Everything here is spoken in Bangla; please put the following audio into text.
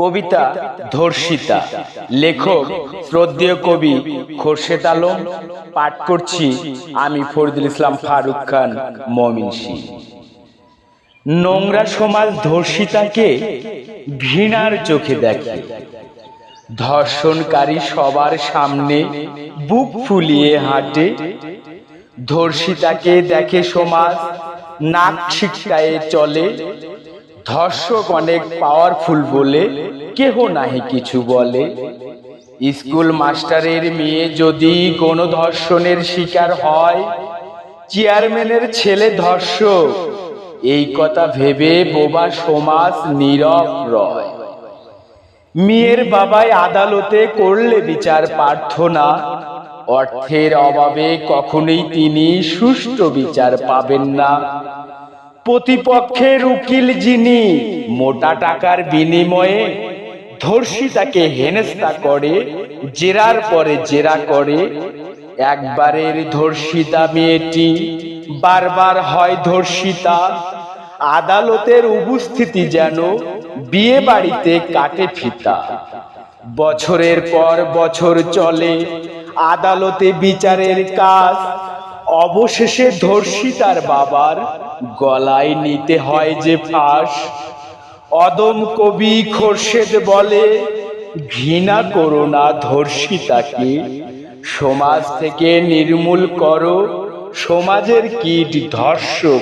কবিতা ধর্ষিতা, লেখক, শ্রদ্ধেয় কবি খোরশেদ আলম। পাঠ করছি আমি ফরিদুল ইসলাম ফারুক খান, মমিন সিং নোংরা সমাজ ধর্ষিতাকে ঘৃণার চোখে দেখে। ধর্ষণকারী সবার সামনে বুক ফুলিয়ে হাঁটে। ধর্ষিতাকে দেখে সমাজ নাক ছিটকায়ে চলে। ধর্ষক অনেক পাওয়ারফুল বলে কেহ নাহি কিছু বলে। স্কুল মাস্টারের মেয়ে যদি কোনো ধর্ষণের শিকার হয়, চেয়ারম্যানের ছেলে ধর্ষক। এই কথা ভেবে বোবা সমাজ নীরব রয়। মেয়ের বাবাই আদালতে করলে বিচার প্রার্থনা। অর্থের অভাবে কখনোই তিনি সুষ্ঠু বিচার পাবেন না। প্রতিপক্ষের উকিল যিনি, মোটা টাকার বিনিময়ে ধর্ষিতাকে হেনস্থা করে, জেরার পরে জেরা করে, একবারের ধর্ষিতা মেয়েটি বারবার হয় ধর্ষিতা। আদালতের উপস্থিতি যেন বিয়ে বাড়িতে কাটে ফিতা। বছরের পর বছর চলে, আদালতে বিচারের কাজ, অবশেষে ধর্ষিতার বাবার গলায় নিতে হয় যে ফাঁস। অদম কবি খোরশেদ বলে, ঘৃণা করো না ধর্ষিতাকে। সমাজ থেকে নির্মূল করো। সমাজের কীট ধর্ষক।